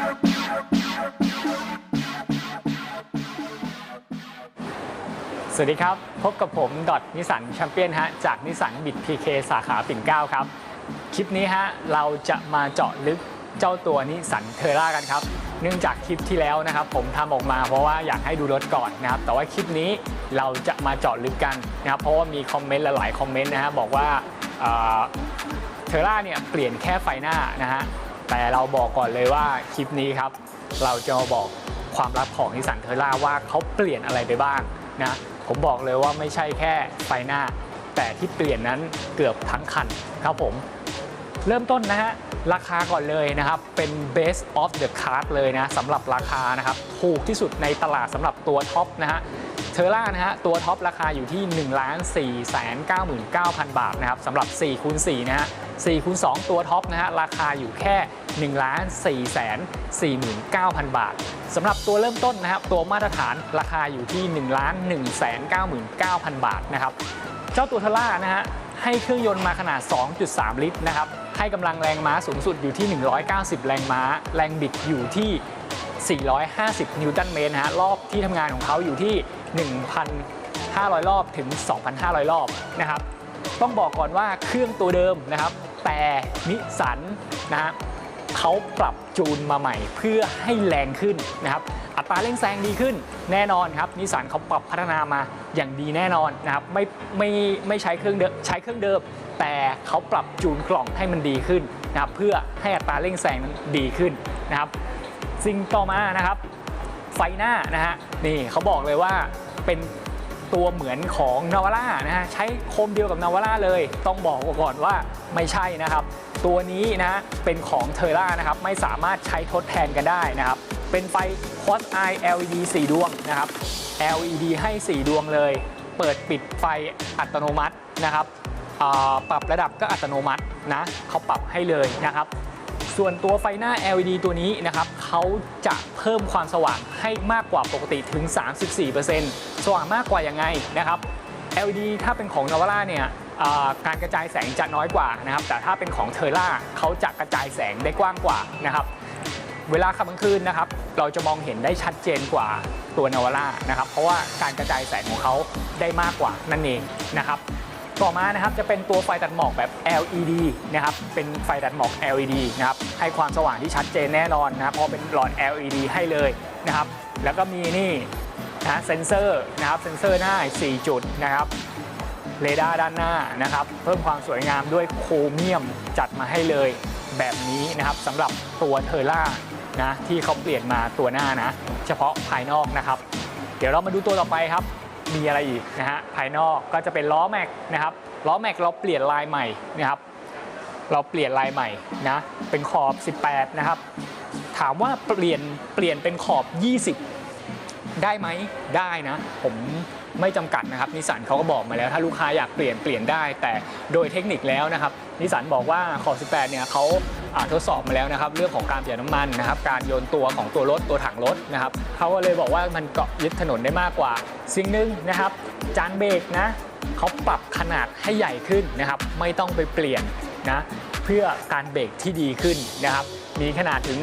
สวัสดีครับ พบกับผมดอทนิสันแชมเปี้ยนฮะจากนิสันบิดพีเคสาขาปิ่นเกล้าครับ คลิปนี้ฮะเราจะมาเจาะลึกเจ้าตัวนิสันเทอร่ากันครับ เนื่องจากคลิปที่แล้วนะครับ ผมทำออกมาเพราะว่าอยากให้ดูรถก่อนนะครับ แต่ว่าคลิปนี้เราจะมาเจาะลึกกันนะครับ เพราะว่ามีคอมเมนต์หลายๆคอมเมนต์นะฮะบอกว่าเทอร่าเนี่ยเปลี่ยนแค่ไฟหน้านะฮะ แต่เราบอกก่อนเลยว่าคลิปนี้ครับ เราจะมาบอกความลับของนิสสันเทอร่าว่าเขาเปลี่ยนอะไรไปบ้างนะผมบอกเลยว่าไม่ใช่แค่ไฟหน้า แต่ที่เปลี่ยนนั้นเกือบทั้งคันครับผม เริ่มต้นนะฮะราคาก่อนเลยนะครับ เป็น best of the card เลยนะสำหรับราคานะครับ ถูกที่สุดในตลาดสำหรับตัวท็อปนะฮะเทอร่านะฮะตัวท็อปราคาอยู่ที่ 1 4 9 9 0 0 0 บาทนะครับสำหรับ4คูณ4นะฮะ 4คูณ2ตัวท็อปนะฮะราคาอยู่แค่ 1 4 4 9 0 0 0 บาทสำหรับตัวเริ่มต้นนะครับตัวมาตรฐานราคาอยู่ที่ 1 1 9 9 0 0 0บาทนะครับเจ้าตัวเทอร่านะฮะให้เครื่องยนต์มาขนาด 2.3 ลิตรนะครับ ให้กำลังแรงม้าสูงสุดอยู่ที่ 190 แรงม้า แรงบิดอยู่ที่ 450 นิวตันเมตรนะฮะ รอบที่ทำงานของเขาอยู่ที่ 1,500 รอบถึง 2,500 รอบนะครับ ต้องบอกก่อนว่าเครื่องตัวเดิมนะครับ แต่นิสันนะฮะเขาปรับจูนมาใหม่เพื่อให้แรงขึ้นนะครับอัตราเร่งแซงดีขึ้นแน่นอนครับนิสันเขาปรับพัฒนามาอย่างดีแน่นอนนะครับไม่ไม่ไม่ใช้เครื่องเดิมใช้เครื่องเดิม แต่เขาปรับจูนกล่องให้มันดีขึ้นนะครับเพื่อให้อัตราเร่งแซงดีขึ้นนะครับสิ่งต่อมานะครับไฟหน้านะฮะนี่เขาบอกเลยว่าเป็น ตัวเหมือนของนาวาร่านะฮะใช้โคมเดียวกับนาวาร่าเลย ต้องบอกก่อนว่าไม่ใช่นะครับ ตัวนี้นะเป็นของเทอร่านะครับไม่สามารถใช้ทดแทนกันได้นะครับ เป็นไฟ Quad Eye LED 4 ดวงนะครับ LED ให้ 4 ดวงเลย เปิดปิดไฟอัตโนมัตินะครับปรับระดับก็อัตโนมัตินะเขาปรับให้เลยนะครับ ส่วนตัวไฟหน้า LED ตัวนี้นะครับเขาจะเพิ่มความสว่างให้มากกว่าปกติถึง 34%สว่างมากกว่ายังไงนะครับ LED ถ้าเป็นของ n a v a r a เนี่ยการกระจายแสงจะน้อยกว่านะครับ แต่ถ้าเป็นของ t e r r a เขาจะกระจายแสงได้กว้างกว่านะครับ เวลาขับกลางคืนนะครับ เราจะมองเห็นได้ชัดเจนกว่าตัวนาวาร่านะครับ เพราะว่าการกระจายแสงของเขาได้มากกว่านั่นเองนะครับ ต่อมานะครับจะเป็นตัวไฟตัดหมอกแบบ LED นะครับเป็นไฟตัดหมอก LED นะครับให้ความสว่างที่ชัดเจนแน่นอนนะครับเพราะเป็นหลอด LED ให้เลยนะครับแล้วก็มีนี่นะเซนเซอร์นะครับเซนเซอร์หน้า 4 จุดนะครับเรดาร์ด้านหน้านะครับเพิ่มความสวยงามด้วยโครเมียมจัดมาให้เลยแบบนี้นะครับสำหรับตัวเทอร่านะที่เขาเปลี่ยนมาตัวหน้านะ เฉพาะภายนอกนะครับ เดี๋ยวเรามาดูตัวต่อไปครับ มีอะไรอีกนะฮะภายนอกก็จะเป็นล้อแม็กนะครับล้อแม็กเราเปลี่ยนลายใหม่นะครับเราเปลี่ยนลายใหม่นะเป็นขอบ 18 นะครับ ถามว่าเปลี่ยนเปลี่ยนเป็นขอบ 20 ได้ไหมได้นะ ผมไม่จำกัดนะครับนิสันเขาก็บอกมาแล้ว ถ้าลูกค้าอยากเปลี่ยนเปลี่ยนได้ แต่โดยเทคนิคแล้วนะครับนิสันบอกว่าขอบ 18 เนี่ยเขา ทดสอบมาแล้วนะครับ เรื่องของการเปลี่ยนน้ำมันนะครับ การโยนตัวของตัวรถตัวถังรถนะครับเขาก็เลยบอกว่ามันเกาะยึดถนนได้มากกว่า สิ่งหนึ่งนะครับ จานเบรกนะเขาปรับขนาดให้ใหญ่ขึ้นนะครับ ไม่ต้องไปเปลี่ยนนะเพื่อการเบรกที่ดีขึ้นนะครับ มีขนาดถึง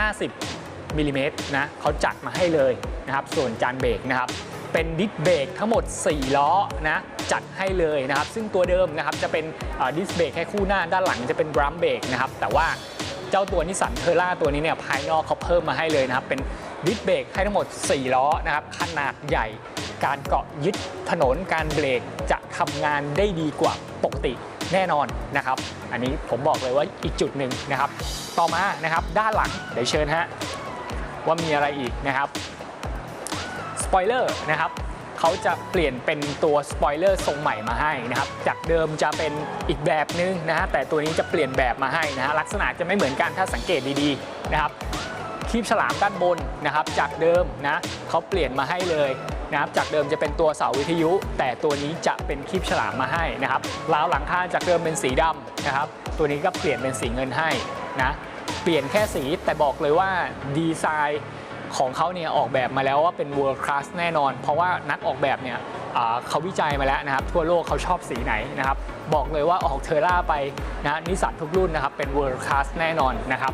350มิลลิเมตรนะเขาจัดมาให้เลยนะครับ ส่วนจานเบรกนะครับ เป็นดิสเบรกทั้งหมด 4 ล้อนะจัดให้เลยนะครับ ซึ่งตัวเดิมนะครับจะเป็นดิสเบรกแค่คู่หน้าด้านหลังจะเป็นดรัมเบรกนะครับ แต่ว่าเจ้าตัวนิสสันเทอร่าตัวนี้เนี่ยภายนอกเขาเพิ่มมาให้เลยนะครับ เป็นดิสเบรกให้ทั้งหมด 4 ล้อนะครับ ขนาดใหญ่การเกาะยึดถนนการเบรกจะทำงานได้ดีกว่าปกติแน่นอนนะครับ อันนี้ผมบอกเลยว่าอีกจุดหนึ่งนะครับ ต่อมานะครับด้านหลังเดี๋ยวเชิญฮะว่ามีอะไรอีกนะครับ ปอยเลอร์นะครับเขาจะเปลี่ยนเป็นตัวสปอยเลอร์ทรงใหม่มาให้นะครับจากเดิมจะเป็นอีกแบบนึงนะฮะแต่ตัวนี้จะเปลี่ยนแบบมาให้นะฮะลักษณะจะไม่เหมือนกันถ้าสังเกตดีๆนะครับคีบฉลามด้านบนนะครับ จากเดิมนะเขาเปลี่ยนมาให้เลยนะครับจากเดิมจะเป็นตัวเสาวิทยุ แต่ตัวนี้จะเป็นคีบฉลามมาให้นะครับราวหลังคาจากเดิมเป็นสีดำนะครับ ตัวนี้ก็เปลี่ยนเป็นสีเงินให้นะเปลี่ยนแค่สีแต่บอกเลยว่าดีไซน์ ของเขาเนี่ยออกแบบมาแล้วว่าเป็น world class แน่นอน เพราะว่านักออกแบบเนี่ยเขาวิจัยมาแล้วนะครับ ทั่วโลกเขาชอบสีไหนนะครับ บอกเลยว่าออกเทอร่าไปนะนิสสันทุกรุ่นนะครับ เป็น world class แน่นอนนะครับ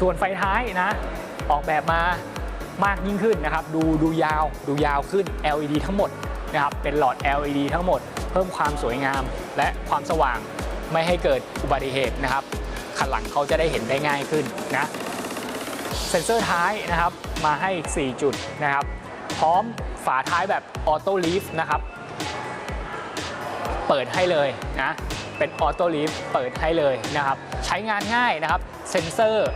ส่วนไฟท้ายนะ ออกแบบมามากยิ่งขึ้นนะครับ ดูดูยาวดูยาวขึ้น LED ทั้งหมดนะครับ เป็นหลอด LED ทั้งหมด เพิ่มความสวยงาม และความสว่างไม่ให้เกิดอุบัติเหตุนะครับคันหลังเขาจะได้เห็นได้ง่ายขึ้นนะ เซ็นเซอร์ท้ายนะครับมาให้อีก4จุดนะครับ พร้อมฝาท้ายแบบออโต้ลีฟนะครับ เปิดให้เลยนะเป็นออโต้ลีฟเปิดให้เลยนะครับ ใช้งานง่ายนะครับ เซ็นเซอร์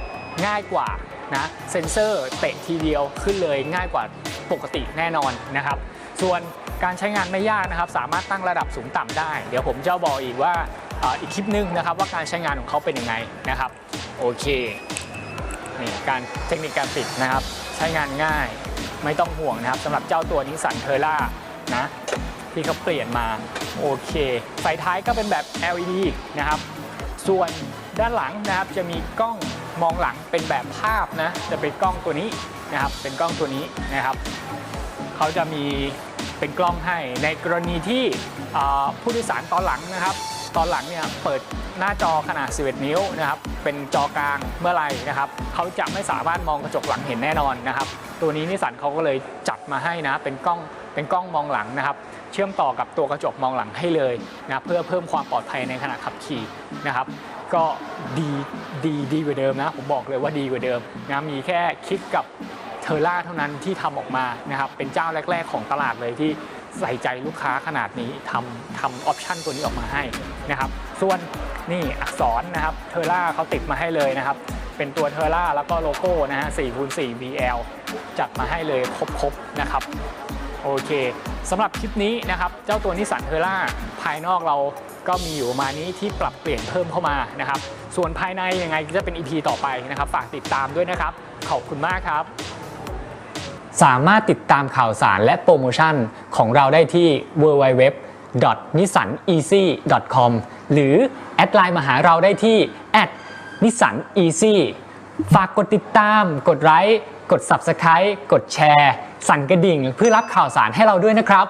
ง่ายกว่านะเซ็นเซอร์เตะทีเดียวขึ้นเลยง่ายกว่าปกติแน่นอนนะครับ ส่วนการใช้งานไม่ยากนะครับ สามารถตั้งระดับสูงต่ำได้ เดี๋ยวผมจะบอกอีกว่าอีกคลิปนึงนะครับว่าการใช้งานของเขาเป็นยังไงนะครับ โอเค นี่การเทคนิคการปิดนะครับ ใช้งานง่ายไม่ต้องห่วงนะครับสำหรับเจ้าตัวนิสสันเทอร่านะที่เขาเปลี่ยนมาโอเค ไฟท้ายก็เป็นแบบ LED นะครับ ส่วนด้านหลังนะครับจะมีกล้องมองหลังเป็นแบบภาพนะจะเป็นกล้องตัวนี้นะครับ เป็นกล้องตัวนี้นะครับเขาจะมีเป็นกล้องให้ในกรณีที่ผู้โดยสารตอนหลังนะครับ ตอนหลังเนี่ยเปิด หน้าจอขนาด 11 นิ้วนะครับเป็นจอกลางเมื่อไรนะครับเขาจะไม่สามารถมองกระจกหลังเห็นแน่นอนนะครับ ตัวนี้นิสสันเขาก็เลยจัดมาให้นะเป็นกล้องเป็นกล้องมองหลังนะครับ เชื่อมต่อกับตัวกระจกมองหลังให้เลยนะเพื่อเพิ่มความปลอดภัยในขณะขับขี่นะครับ ก็ดีดีดีกว่าเดิมนะ ผมบอกเลยว่าดีกว่าเดิมนะมีแค่คลิกกับเทอร่าเท่านั้นที่ทำออกมานะครับ เป็นเจ้าแรก ๆ ของตลาดเลยที่ใส่ใจลูกค้าขนาดนี้ทำทำออปชันตัวนี้ออกมาให้นะครับ ส่วนนี่อักษรนะครับเทอร่าเขาติดมาให้เลยนะครับ เป็นตัวเทอร่าแล้วก็โลโก้นะฮะ4คูณ4 BL จัดมาให้เลยครบๆนะครับโอเคสำหรับคลิปนี้นะครับ เจ้าตัวนิสสันเทอร่าภายนอกเราก็มีอยู่มานี้ที่ปรับเปลี่ยนเพิ่มเข้ามานะครับ ส่วนภายในยังไงจะเป็น EP ต่อไปนะครับ ฝากติดตามด้วยนะครับ ขอบคุณมากครับ สามารถติดตามข่าวสารและโปรโมชั่นของเราได้ที่ www.nissaneasy.com หรือแอดไลน์มาหาเราได้ที่ @nissaneasy ฝากกดติดตาม กดไลค์ กด Subscribe กดแชร์ สั่นกระดิ่ง เพื่อรับข่าวสารให้เราด้วยนะครับ